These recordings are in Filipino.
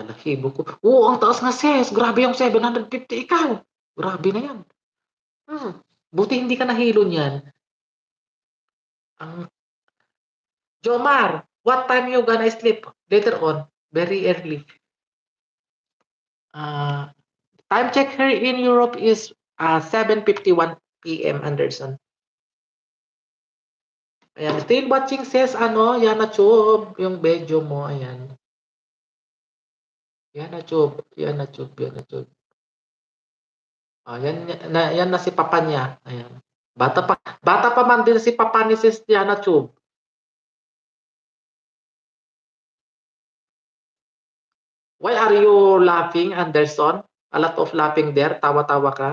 Balahibo ko. Oo, ang taas nga sis. Grabe yung 750 ikaw. Grabe na yan. Hmm. Buti hindi ka nahilo niyan. Ang Jomar, what time you gonna sleep? Later on. Very early. Uh, time check here in Europe is uh, 7.51 p.m. Anderson. Ayan, still watching says ano, Yana Chub, yung bedyo mo, ayan. Yana Chub, Yana Chub, Yana Chub. Ah, yan, na, yan na si papa niya. Ayan. Bata pa, bata pa man din si papa ni sis Yana Chub. Why are you laughing, Anderson? A lot of laughing there. Tawa-tawa ka.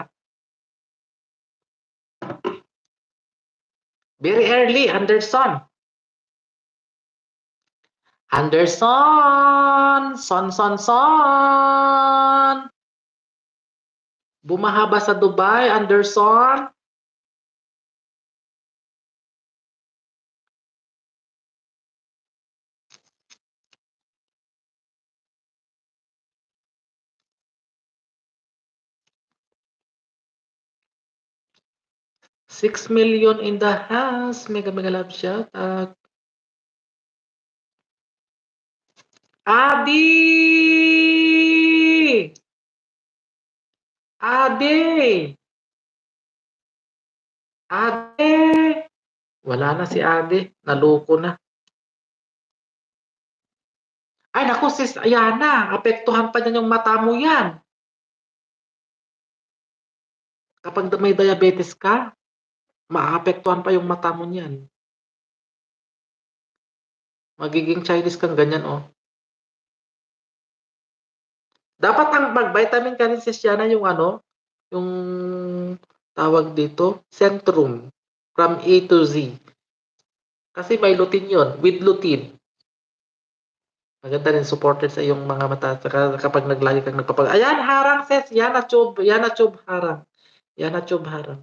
Very early, Anderson. Anderson! Son, son, son! Bumaha ba sa Dubai, Anderson? Six million in the house. Mega, mega love shout out. Adi! Adi! Adi! Wala na si Adi. Naluko na. Ay, naku, sis Ayana. Apektuhan pa niyan yung mata mo yan. Kapag may diabetes ka, maapektuhan pa yung mata mo niyan. Magiging Chinese kang ganyan, oh. Dapat ang mag-vitamin ka rin sis Yana yung ano, yung tawag dito, Centrum. From A to Z. Kasi may lutein yon with lutein. Maganda rin supported sa iyong mga mata. Kapag naglagi kang nagpapag... Ayan, harang sis. Yana Chub. Yana Chub harang. Yana Chub harang.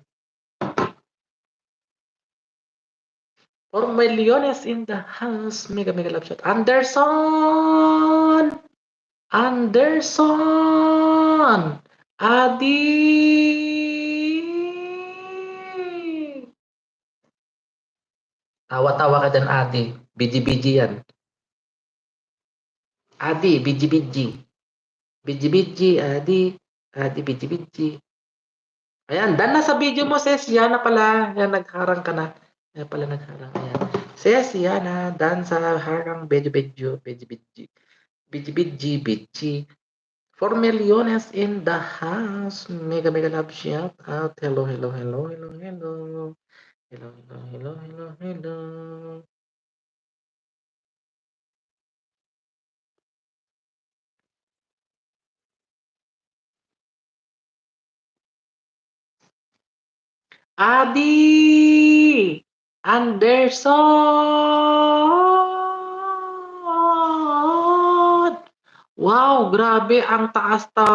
Four millones in the house. Mega, mega love shot. Anderson! Anderson! Adi! Tawa-tawa ka dyan, Adi. Biji-biji yan. Adi, biji-biji. Biji-biji, Adi. Adi, biji-biji. Ayan, dan na sa video mo, sis. Yan na pala. Yan, nagharang ka na. Yan pala nagharang. Ayan. Sis, yan na. Dan sa harang, bejo-bejo, Biji-biji, biji. 4 millones in the house. Mega, mega love shout out. Hello, hello, hello, hello, hello. Hello, hello, hello, hello, hello. Adi! Anderson! Wow, grabe ang taas ta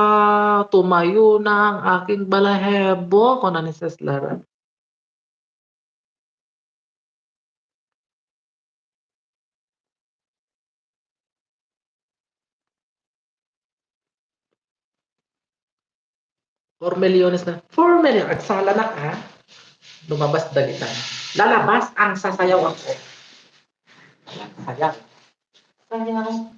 tumayo ng aking balahebo ko na ni Sis Lara. Four milyones na. Four million. At sala na ka. Lumabas dalitan. Lalabas ang sasayaw ako. Sayaw. Sayaw.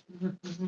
Mm-hmm.